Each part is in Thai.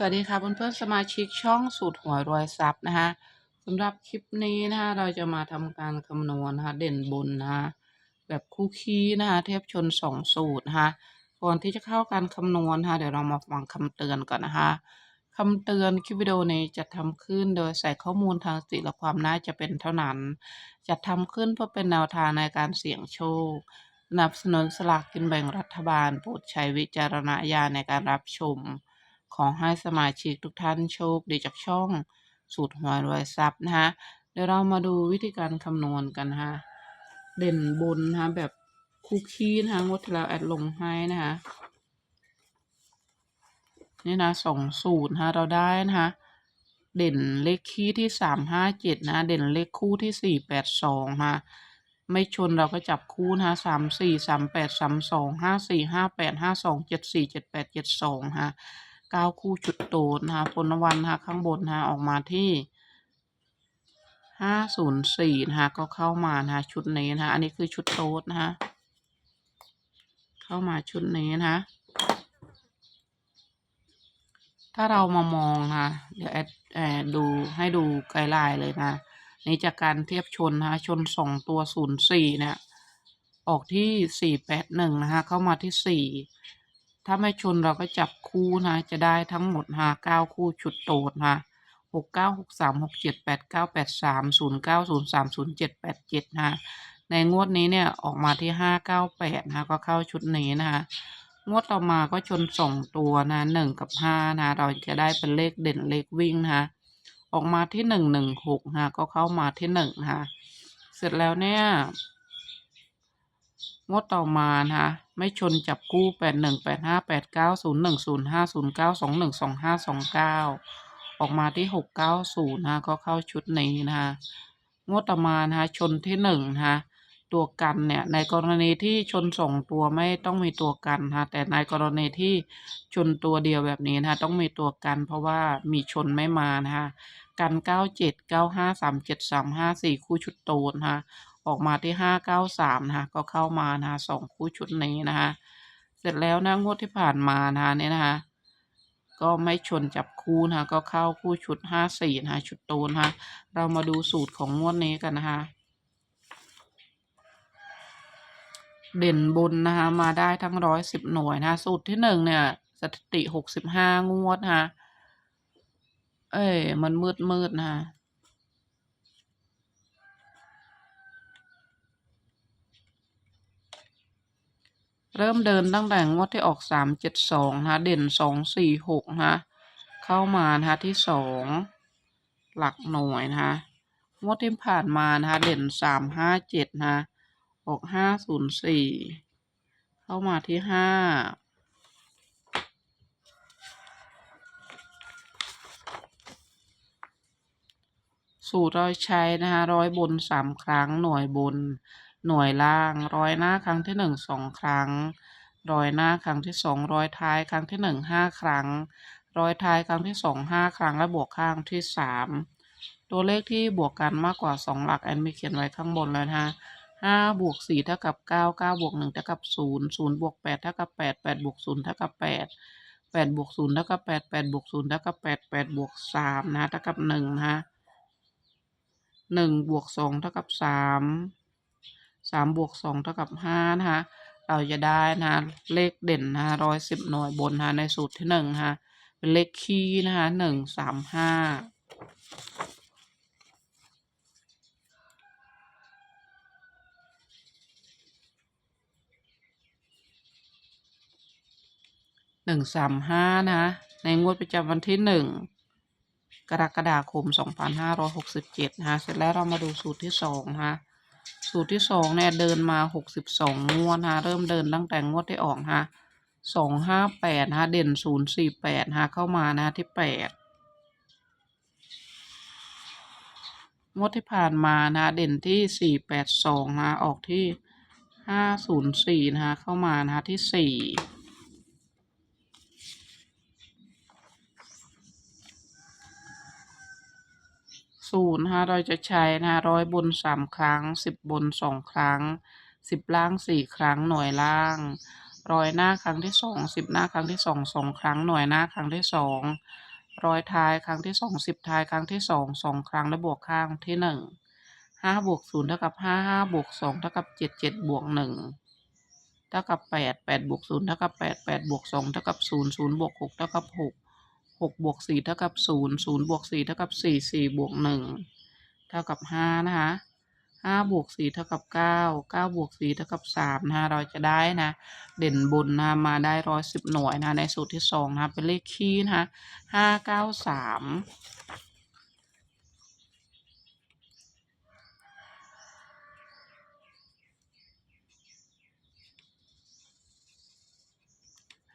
สวัสดีค่ะเพื่อนๆสมาชิกช่องสูตรหัวรวยทรัพย์นะคะสำหรับคลิปนี้นะคะเราจะมาทำการคำนวณนะคะเด่นบนนะคะแบบคู่คีนะคะเทียบชนสองสูตรนะคะก่อนที่จะเข้าการคำนวณนะคะเดี๋ยวเรามาฟังคำเตือนก่อนนะคะคำเตือนคลิปวิดีโอนี้จะทำขึ้นโดยใส่ข้อมูลทางสติและความน่าจะเป็นเท่านั้น จะทำขึ้นเพื่อเป็นแนวทางในการเสี่ยงโชคสนับสนุนสลากกินแบ่งรัฐบาลโปรดใช้วิจารณญาณในการรับชม ขอให้สมาชิกทุกท่านโชคดีจากช่องสูตรหวยรวยทรัพย์นะคะเดี๋ยวเรามาดูวิธีการคำนวณกันนะคะเด่นบนนะคะแบบคุกคีนะคะงดที่เราแอดลงให้นะคะนี่นะสองสูตรนะคะเราได้นะคะเด่นเลขคี่ที่สามห้าเจ็ดนะเด่นเลขคู่ที่สี่แปดสองนะคะไม่ชนเราก็จับคู่นะคะสามสี่สามแปดสามสองห้าสี่ห้าแปดห้าสองเจ็ดสี่เจ็ดแปดเจ็ดสองค่ะ เก้าคู่จุดโตดนะคะพลวันนะคะข้างบนนะคะออกมาที่ห้าศูนย์สี่นะคะก็เข้ามานะคะชุดนี้นะคะอันนี้คือชุดโตดนะคะเข้ามาชุดนี้นะคะถ้าเรามามองนะคะเดี๋ยวแอดแอดดูให้ดูไกด์ไลน์เลยนะนี่จากการเทียบชนนะคะชนสองตัวศูนย์สี่เนี่ยออกที่สี่แปดหนึ่งนะคะเข้ามาที่สี่ ถ้าไม่ชนเราก็จับคู่นะ จะได้ทั้งหมดฮะเก้าคู่ชุดโตดนะหกเก้าหกสามหกเจ็ดแปดเก้าแปดสามศูนย์เก้าศูนย์สามศูนย์เจ็ดแปดเจ็ดนะในงวดนี้เนี่ยออกมาที่ห้าเก้าแปดนะก็เข้าชุดนี้นะคะงวดต่อมาก็ชนสองตัวนะหนึ่งกับห้านะเราจะได้เป็นเลขเด่นเลขวิ่งนะคะออกมาที่หนึ่งหนึ่งหกนะก็เข้ามาที่หนึ่งนะคะเสร็จแล้วเนี่ย งวดต่อมานะคะไม่ชนจับคู่แปดหนึ่งแปดห้าแปดเก้าศูนย์หนึ่งศูนย์ห้าศูนย์เก้าสองหนึ่งสองห้าสองเก้าออกมาที่หกเก้าศูนย์นะคะก็เข้าชุดนี้นะคะงวดต่อมานะคะชนที่หนึ่งนะคะตัวกันเนี่ยในกรณีที่ชนสองตัวไม่ต้องมีตัวกันนะคะแต่ในกรณีที่ชนตัวเดียวแบบนี้นะคะต้องมีตัวกันเพราะว่ามีชนไม่มานะคะกันเก้าเจ็ดเก้าห้าสามเจ็ดสามห้าสี่คู่ชุดโตนะคะ ออกมาที่ห้าเก้าสามนะคะก็เข้ามานะคะสองคู่ชุดนี้นะคะเสร็จแล้วนะงวดที่ผ่านมานะคะเนี่ยนะคะ ก็ไม่ชนจับคู่นะคะก็เข้าคู่ชุดห้าสี่นะคะชุดโตนะคะเรามาดูสูตรของงวดนี้กันนะคะเด่นบนนะคะมาได้ทั้งร้อยสิบหน่วยนะคะสูตรที่หนึ่งเนี่ย สถิติหกสิบห้างวดนะคะเอ้ยมันมืดมืดนะคะ เริ่มเดินตั้งแต่งวดที่ออกสามเจ็ดสองนะเด่นสองสี่หกนะเข้ามานะที่สองหลักหน่วยนะงวดที่ผ่านมานะเด่นสามห้าเจ็ดนะคะออกห้าศูนย์สี่เข้ามาที่ห้าสูตรเราใช้นะคะร้อยบนสามครั้งหน่วยบน หน่วยล่างร้อยหน้าครั้งที่หนึ่งสองครั้ง ร้อยหน้าครั้งที่สองร้อยท้ายครั้งที่หนึ่งห้าครั้ง ร้อยท้ายครั้งที่สองห้าครั้งและบวกข้างที่สามตัวเลขที่บวกกันมากกว่าสองหลักแอนมีเขียนไว้ข้างบนเลยนะคะห้าบวกสี่เท่ากับเก้าเก้าบวกหนึ่งเท่ากับศูนย์ศูนย์บวกแปดเท่ากับแปดแปดบวกศูนย์เท่ากับแปดแปดบวกศูนย์เท่ากับแปดแปดบวกศูนย์เท่ากับแปดแปดบวกสามนะเท่ากับหนึ่งนะหนึ่งบวกสองเท่ากับสาม สามบวกสองเท่ากับห้านะคะเราจะได้นะเลขเด่นนะร้อยสิบหน่วยบนนะในสูตรที่หนึ่งนะคะเป็นเลขคี่นะคะหนึ่งสามห้าหนึ่งสามห้านะในงวดประจำวันที่หนึ่งกรกฎาคมสองพันห้าร้อยหกสิบเจ็ดนะคะเสร็จแล้วเรามาดูสูตรที่สองนะคะ สูตรที่สองเนี่ยเดินมาหกสิบสองงวดฮะเริ่มเดินตั้งแต่งวดที่ออกฮะสองห้าแปดฮะเด่นศูนย์สี่แปดฮะเข้ามานะที่แปดงวดที่ผ่านมานะเด่นที่สี่แปดสองนะออกที่ห้าศูนย์สี่นะคะเข้ามานะที่สี่ ศูนย์นะคะเราจะใช้นะร้อยบนสามครั้งสิบบนสองครั้งสิบล่างสี่ครั้งหน่วยล่างร้อยหน้าครั้งที่สองสิบหน้าครั้งที่สองสองครั้งหน่วยหน้าครั้งที่สองร้อยท้ายครั้งที่สองสิบท้ายครั้งที่สองสองครั้งและบวกข้างที่หนึ่งห้าบวกศูนย์เท่ากับห้าห้าบวกสองเท่ากับเจ็ดเจ็ดบวกหนึ่งเท่ากับแปดแปดบวกศูนย์เท่ากับแปดแปดบวกสองเท่ากับศูนย์ศูนย์บวกหกเท่ากับหก หกบวกสี่เท่ากับศูนย์ศูนย์บวกสี่เท่ากับสี่สี่บวกหนึ่งเท่ากับห้านะคะห้าบวกสี่เท่ากับเก้าเก้าบวกสี่เท่ากับสามนะคะเราจะได้นะ เด่นบนนะมาได้ร้อยสิบหน่วยนะในสูตรที่สองนะเป็นเลขคี่นะคะห้าเก้าสาม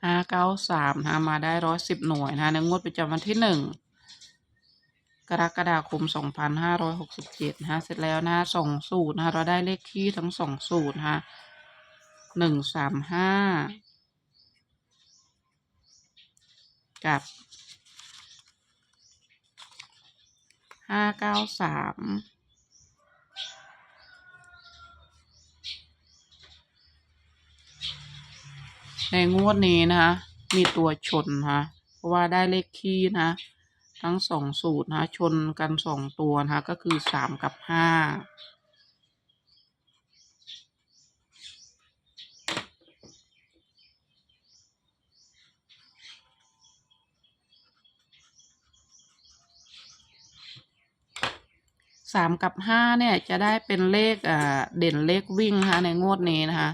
ห้าเก้าสามนะมาได้ร้อยสิบหน่วยนะในงวดประจำวันที่หนึ่งกรกฎาคมสองพันห้าร้อยหกสิบเจ็ดนะเสร็จแล้วนะสองสูตรนะเราได้เลขคี่ทั้งสองสูตรนะหนึ่งสามห้ากับห้าเก้าสาม ในงวดนี้นะคะ มีตัวชนนะคะเพราะว่าได้เลขคี่นะทั้งสองสูตรนะชนกันสองตัวนะคะก็คือสามกับห้าสามกับห้าเนี่ยจะได้เป็นเลขเด่นเลขวิ่งนะคะในงวดนี้นะคะ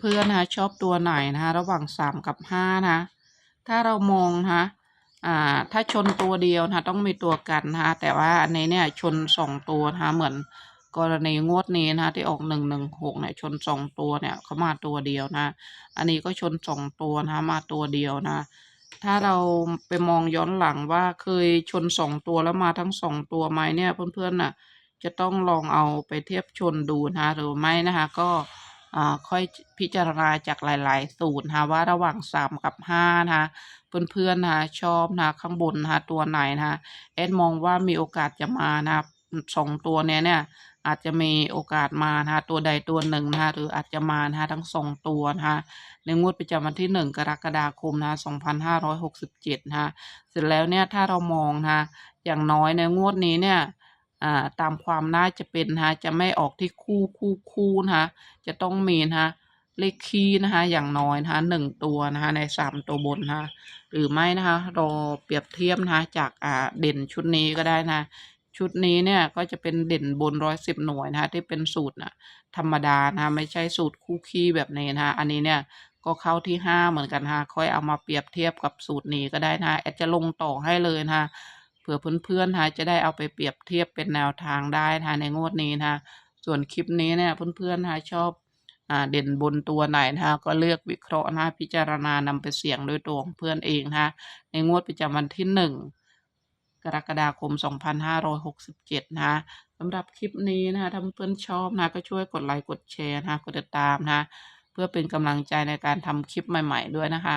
เพื่อนๆนะคะชอบตัวไหนนะคะระหว่างสามกับห้านะถ้าเรามองนะคะอ่าถ้าชนตัวเดียวนะคะต้องมีตัวกันนะคะแต่ว่าอันนี้เนี่ยชนสองตัวนะคะเหมือนกรณีงวดนี้นะคะที่ออกหนึ่งหนึ่งหกเนี่ยชนสองตัวเนี่ยเขามาตัวเดียวนะ อันนี้ก็ชนสองตัวนะคะมาตัวเดียวนะถ้าเราไปมองย้อนหลังว่าเคยชนสองตัวแล้วมาทั้งสองตัวไหมเนี่ยเพื่อนๆน่ะจะต้องลองเอาไปเทียบชนดูนะหรือไม่นะคะก็ ค่อยพิจารณาจากหลาย ๆ สูตรนะว่าระหว่างสามกับห้านะคะเพื่อนๆนะชอบนะข้างบนนะตัวไหนนะคะแอดมองว่ามีโอกาสจะมานะสองตัวเนี้ยเนี่ยอาจจะมีโอกาสมานะคะตัวใดตัวหนึ่งนะคะหรืออาจจะมานะคะทั้งสองตัวนะคะในงวดประจำวันที่หนึ่งกรกฎาคมนะคะสองพันห้าร้อยหกสิบเจ็ดนะคะเสร็จแล้วเนี่ยถ้าเรามองนะคะอย่างน้อยในงวดนี้เนี่ย อ่าตามความน่าจะเป็นนะคะจะไม่ออกที่คู่คู่คู่นะคะจะต้องมีนะคะเลขคี่นะคะอย่างน้อยนะคะหนึ่งตัวนะคะในสามตัวบนนะคะหรือไม่นะคะรอเปรียบเทียบนะคะจากอ่าเด่นชุดนี้ก็ได้นะชุดนี้เนี่ยก็จะเป็นเด่นบนร้อยสิบหน่วยนะคะที่เป็นสูตรนะธรรมดานะคะไม่ใช่สูตรคู่คี่แบบนี้นะคะอันนี้เนี่ยก็เข้าที่ห้าเหมือนกันนะค่อยเอามาเปรียบเทียบกับสูตรนี้ก็ได้นะแอดจะลงต่อให้เลยนะคะ ผื่อเพื่อนๆนะจะได้เอาไปเปรียบเทียบเป็นแนวทางได้นะในงวดนี้นะส่วนคลิปนี้เนี่ยเพื่อนๆนะชอบอเด่นบนตัวไหนนะคะก็เลือกวิเคราะห์นะพิจารณานำไปเสี่ยงด้วยตัวของเพื่อนเองนะในงวดประจำวันที่หนึ่งกรกฎาคม 2567 นะคะสำหรับคลิปนี้นะคะถ้าเพื่อนชอบนะก็ช่วยกดไลค์กดแชร์นะกดติดตามนะคะเพื่อเป็นกำลังใจในการทำคลิปใหม่ ๆ ด้วยนะคะ